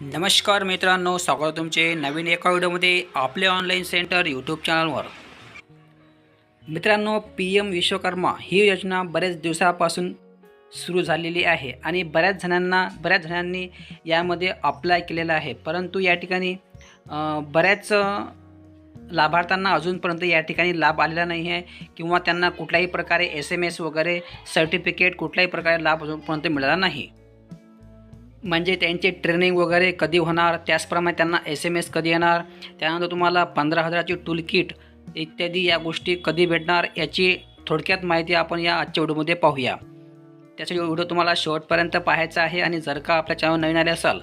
नमस्कार मित्रांनो स्वागत तुमचे नवीन एका व्हिडिओमध्ये आपले ऑनलाईन सेंटर यूट्यूब चॅनलवर मित्रांनो पी एम विश्वकर्मा ही योजना बऱ्याच दिवसापासून सुरू झालेली आहे आणि बऱ्याच जणांना बऱ्याच जणांनी यामध्ये अप्लाय केलेलं आहे. परंतु या ठिकाणी बऱ्याच लाभार्थ्यांना अजूनपर्यंत या ठिकाणी लाभ आलेला नाही आहे किंवा त्यांना कुठल्याही प्रकारे एस एम एस वगैरे सर्टिफिकेट कुठल्याही प्रकारे लाभ अजूनपर्यंत मिळाला नाही. म्हणजे त्यांचे ट्रेनिंग वगैरे कधी होणार त्याचप्रमाणे त्यांना एस एम एस कधी येणार त्यानंतर तुम्हाला पंधरा हजाराची टूल किट इत्यादी या गोष्टी कधी भेटणार याची थोडक्यात माहिती आपण या आजच्या व्हिडिओमध्ये पाहूया. त्याचा व्हिडिओ तुम्हाला शेवटपर्यंत पाहायचा आहे आणि जर का आपल्या चॅनल नवीन आले असाल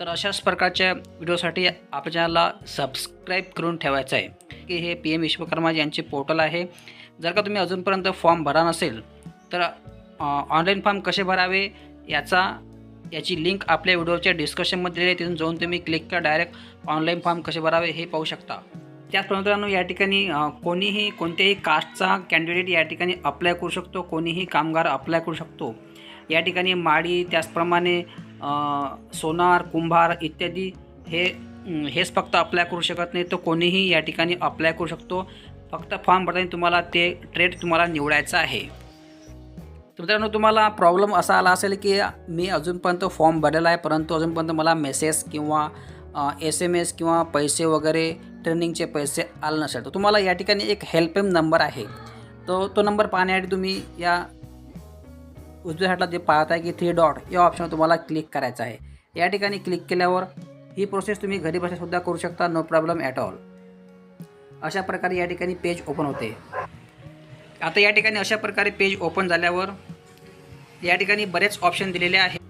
तर अशाच प्रकारच्या व्हिडिओसाठी आपल्या चॅनलला सबस्क्राईब करून ठेवायचं आहे. की हे पी एम विश्वकर्मा यांचे पोर्टल आहे. जर का तुम्ही अजूनपर्यंत फॉर्म भरा नसेल तर ऑनलाईन फॉर्म कसे भरावे याचा याची लिंक आपल्या व्हिडिओच्या डिस्कशनमध्ये दिली आहे. तिथून जाऊन तुम्ही क्लिक करा. डायरेक्ट ऑनलाईन फॉर्म कसे भरावे हे पाहू शकता. त्याचप्रमाणे या ठिकाणी कोणीही कोणत्याही कास्टचा कॅन्डिडेट या ठिकाणी अप्लाय करू शकतो. कोणीही कामगार अप्लाय करू शकतो. या ठिकाणी माडी त्याचप्रमाणे सोनार कुंभार इत्यादी हे हेच फक्त अप्लाय करू शकत नाही. तर कोणीही या ठिकाणी अप्लाय करू शकतो. फक्त फॉर्म भरताना तुम्हाला ते ट्रेड तुम्हाला निवडायचं आहे. तर मित्रांनो तुम्हाला प्रॉब्लेम असा आला असेल की मी अजूनपर्यंत फॉर्म भरलेला आहे परंतु अजूनपर्यंत मला मेसेज किंवा एस एम एस किंवा पैसे वगैरे ट्रेनिंगचे पैसे आले नसेल. तर तुम्हाला या ठिकाणी एक हेल्पलाईन नंबर आहे. तो तो नंबर पाहण्यासाठी तुम्ही या उजव्या साईडला जे पाहत आहे की थ्री डॉट या ऑप्शन तुम्हाला क्लिक करायचं आहे. या ठिकाणी क्लिक केल्यावर ही प्रोसेस तुम्ही घरी बसल्यासुद्धा करू शकता नो प्रॉब्लेम ॲट ऑल अशा प्रकारे या ठिकाणी पेज ओपन होते. आता या ठिकाणी अशा प्रकारे पेज ओपन झाल्यावर या ठिकाणी बरेच ऑप्शन दिलेले आहेत.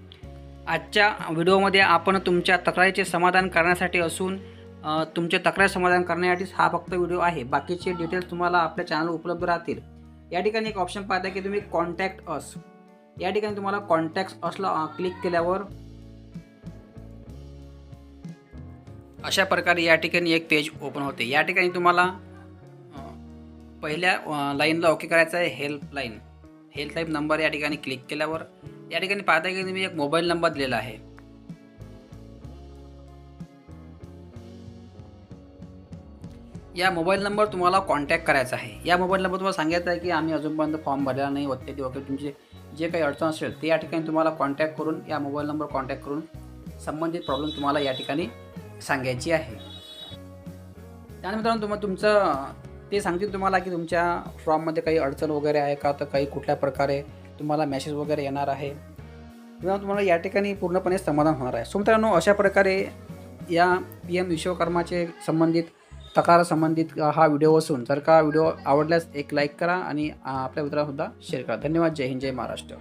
आजच्या व्हिडिओमध्ये आपण तुमच्या तक्रारीचे समाधान करण्यासाठी असून तुमचे तक्रार समाधान करण्यासाठीच हा फक्त व्हिडिओ आहे. बाकीचे डिटेल्स तुम्हाला आपल्या चॅनल उपलब्ध राहतील. या ठिकाणी एक ऑप्शन पाहता की तुम्ही कॉन्टॅक्ट अस या ठिकाणी तुम्हाला कॉन्टॅक्ट असला क्लिक केल्यावर अशा प्रकारे या ठिकाणी एक पेज ओपन होते. या ठिकाणी तुम्हाला पहिल्या लाईनला ओके करायचं आहे हेल्पलाईन हेल्पलाईन नंबर या ठिकाणी क्लिक केल्यावर या ठिकाणी पाहता की तुम्ही एक मोबाईल नंबर दिलेला आहे. या मोबाईल नंबर तुम्हाला कॉन्टॅक्ट करायचा आहे. या मोबाईल नंबर तुम्हाला सांगायचं आहे की आम्ही अजूनपर्यंत फॉर्म भरलेला नाही इत्यादी वगैरे तुमचे जे काही अडचण असेल ते या ठिकाणी तुम्हाला कॉन्टॅक्ट करून या मोबाईल नंबर कॉन्टॅक्ट करून संबंधित प्रॉब्लेम तुम्हाला या ठिकाणी सांगायची आहे. त्यानंतर तुम्हाला तुमचं ते सांगतील तुम्हाला की तुमच्या फॉर्ममध्ये काही अडचण वगैरे आहे का? तर काही कुठल्या प्रकारे तुम्हाला मेसेज वगैरे येणार आहे? किंवा तुम्हाला या ठिकाणी पूर्णपणे समाधान होणार आहे. सो मित्रांनो अशा प्रकारे या पी एम विश्वकर्माचे संबंधित तक्रार संबंधित हा व्हिडिओ असून जर का व्हिडिओ आवडल्यास एक लाईक करा आणि आपल्या मित्रांसुद्धा शेअर करा. धन्यवाद. जय हिंद जय महाराष्ट्र.